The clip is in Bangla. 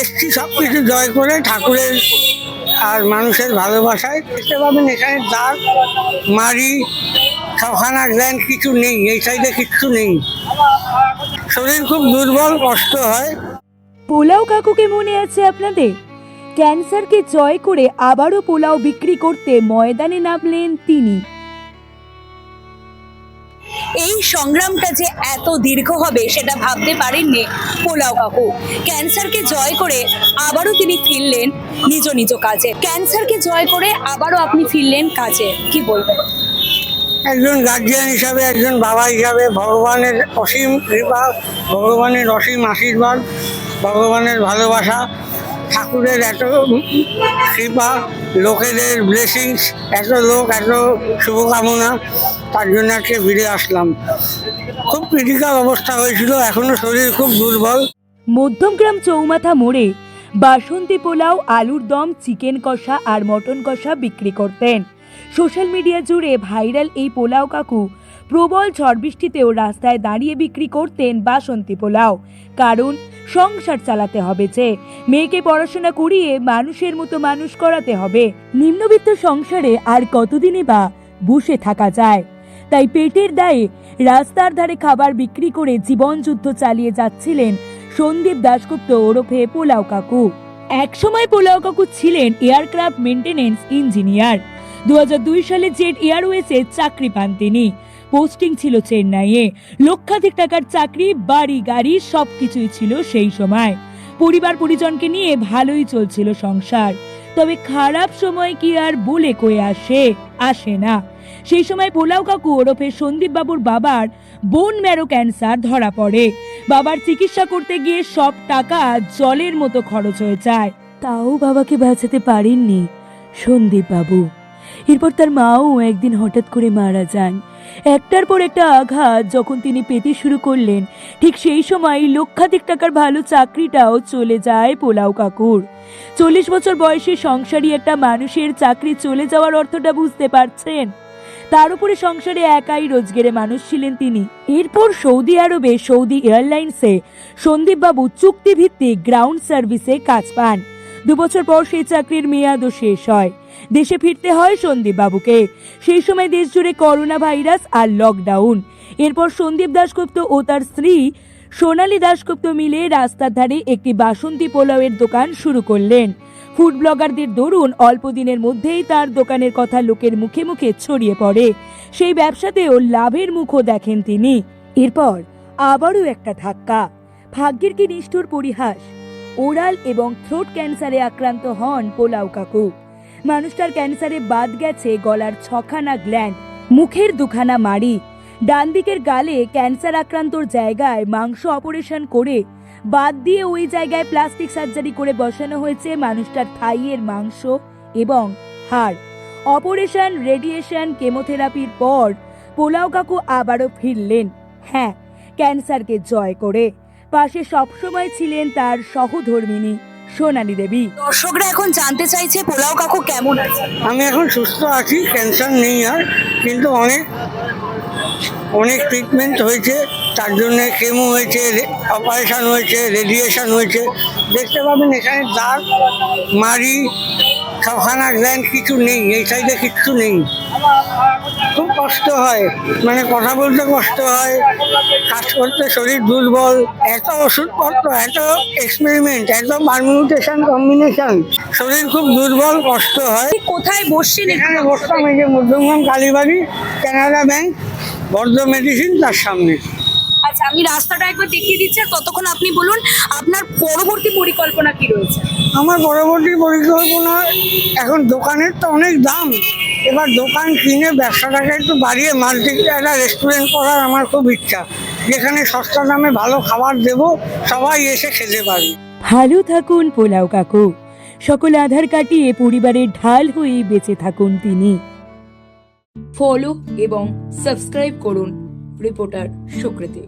এসছি সব কিছু জয় করে ঠাকুরের আর মানুষের ভালোবাসায়। দেখতে পাবেন এখানে দাঁত মারি ছখানা গ্ল্যান্ড কিছু নেই, এই সাইডে কিচ্ছু নেই। শরীর খুব দুর্বল, কষ্ট হয়। পোলাও কাকুকে মনে আছে আপনাদের? ক্যান্সারকে জয় করে আবারও পোলাও বিক্রি করতে ময়দানে নামলেন তিনি। এই সংগ্রামটা যে এত দীর্ঘ হবে সেটা ভাবতে পারেননি পোলাও কাকু। ক্যান্সারকে জয় করে আবারও তিনি ফিরলেন নিজ নিজ কাজে। ক্যান্সারকে জয় করে আবারও আপনি ফিরলেন কাজে, কি বলবেন? একজন গার্জিয়ান হিসাবে, একজন বাবা হিসাবে, ভগবানের অসীম কৃপা, ভগবানের অসীম আশীর্বাদ, ভগবানের ভালোবাসা, ঠাকুরের এত কৃপা, লোকেদের ব্লেসিংস এত লোক, এত শুভকামনা। তার জন্য ফিরে আসলাম। খুব ক্রিটিক্যাল অবস্থা হয়েছিল, এখনও শরীর খুব দুর্বল। মধ্যমগ্রাম চৌমাথা মোড়ে বাসন্তী পোলাও, আলুর দম, চিকেন কষা আর মটন কষা বিক্রি করতেন। সোশ্যাল মিডিয়া জুড়ে ভাইরাল এই পোলাও কাকু প্রবল ঝড় বৃষ্টিতেও রাস্তায় দাঁড়িয়ে বিক্রি করতেন বাসন্তী পোলাও। কারণ, সংসার চালাতে হবে যে, মেয়েকে পড়াশোনা করিয়ে মানুষের মতো মানুষ করাতে হবে। নিম্নবিত্ত সংসারে আর কতদিনই বা বসে থাকা যায়? তাই পেটের দায়ে রাস্তার ধারে খাবার বিক্রি করে জীবনযুদ্ধ চালিয়ে যাচ্ছিলেন সন্দীপ দাশগুপ্ত ওরফে পোলাও কাকু। একসময় পোলাও কাকু ছিলেন এয়ারক্রাফট মেনটেনেন্স ইঞ্জিনিয়ার। দুহাজার দুই সালে জেট এয়ারওয়েজে চাকরি পান তিনি। পোস্টিং ছিল চেন্নাইয়ে। লক্ষাধিক টাকার চাকরি, বাড়ি, গাড়ি সবকিছুই ছিল সেই সময়। পরিবার পরিজনকে নিয়ে ভালোই চলছিল সংসার। তবে খারাপ সময় কি আর বলে কয়ে আসে? আসে না। সেই সময় পোলাও কাকু ওরফে সন্দীপ বাবুর বাবার বোন ম্যারো ক্যান্সার ধরা পড়ে। বাবার চিকিৎসা করতে গিয়ে সব টাকা জলের মতো খরচ হয়ে যায়। তাও বাবাকে বাঁচাতে পারেননি সন্দীপ বাবু এরপর তার মাও একদিন হঠাৎ করে মারা যান। একটার পর একটা আঘাত যখন তিনি পেতে শুরু করলেন, ঠিক সেই সময় লক্ষাধিক টাকার ভালো চাকরিটাও চলে যায় পোলাও কাকুর। চল্লিশ বছর বয়সে সংসারী একটা মানুষের চাকরি চলে যাওয়ার অর্থটা বুঝতে পারছেন? তার উপরে সংসারে একাই রোজগেরে মানুষ ছিলেন তিনি। এরপর সৌদি আরবে, সৌদি এয়ারলাইন্সে সন্দীপবাবু চুক্তিভিত্তিক গ্রাউন্ড সার্ভিসে কাজ পান। দুবছর পর সেই চাকরির মেয়াদও শেষ হয়। দেশে ফিরতে হয় সন্দীপ বাবুকে সেই সময় দেশ জুড়ে করোনা ভাইরাস আর লকডাউন এরপর সন্দীপ দাশগুপ্ত ও তার স্ত্রী সোনালী দাশগুপ্ত মিলে রাস্তার ধারে একটি বাসন্তী পোলাওয়ের দোকান শুরু করলেন। ফুড ব্লগারদের দরুন অল্প দিনের মধ্যেই তার দোকানের কথা লোকের মুখে মুখে ছড়িয়ে পড়ে। সেই ব্যবসাতেও লাভের মুখও দেখেন তিনি। এরপর আবারও একটা ধাক্কা। ভাগ্যের কি নিষ্ঠুর পরিহাস? ওরাল এবং থ্রোট ক্যান্সারে আক্রান্ত হন পোলাও কাকু। মানুষটার ক্যান্সারে বাদ গেছে গলার ছখানা গ্ল্যান্ড মুখের দুখানা মাড়ি। ডান দিকের গালে ক্যান্সার আক্রান্তর জায়গায় মাংস অপারেশন করে, বাদ দিয়ে ওই জায়গায় প্লাস্টিক সার্জারি করে বসানো হয়েছে মানুষটার থাইয়ের মাংস এবং হাড়। অপারেশন, রেডিয়েশন, কেমোথেরাপির পর পোলাও কাকু আবারও ফিরলেন। হ্যাঁ ক্যান্সারকে জয় করে। পাশে সবসময় ছিলেন তার সহধর্মিনী। সোনালী দেবী। দর্শকরা এখন জানতে চাইছে পোলাও কাকু কেমন আছে? আমি এখন সুস্থ আছি ক্যান্সার নেই আর কিন্তু অনেক অনেক ট্রিটমেন্ট হয়েছে তার জন্য কেমো হয়েছে অপারেশন হয়েছে রেডিয়েশন হয়েছে। দেখতে পাবেন এখানে দাঁত মারি ছখানা গ্ল্যান্ড কিছু নেই এই সাইডে কিচ্ছু নেই। খুব কষ্ট হয়। মানে কথা বলতে কষ্ট হয় কাজ করতে শরীর দুর্বল এত ওষুধপত্র এত এক্সপেরিমেন্ট এত পারমিউটেশন কম্বিনেশন শরীর খুব দুর্বল কষ্ট হয়। কোথায় বসছেন এখানে বসতাম এই যে মধ্যমগ্রাম কালীবাড়ি কানাডা ব্যাংক বর্ধ মেডিসিন তার সামনে। আচ্ছা আমি রাস্তাটা একবার দেখিয়ে দিচ্ছি আর ততক্ষণ আপনি বলুন আপনার পরবর্তী পরিকল্পনা কি রয়েছে? আমার পরবর্তী পরিকল্পনা এখন দোকানের তো অনেক দাম। এবার দোকান কিনে ব্যবসাটাকে একটু বাড়িয়ে মাল্টি একটা রেস্টুরেন্ট করার আমার খুব ইচ্ছা। যেখানে সস্তা দামে ভালো খাবার দেব সবাই এসে খেতে পারবে। ভালো থাকুন পোলাও কাকু। সকল আধার কাটিয়ে পরিবারের ঢাল হয়ে বেঁচে থাকুন তিনি। ফলো এবং সাবস্ক্রাইব করুন রিপোর্টার সুকৃতি।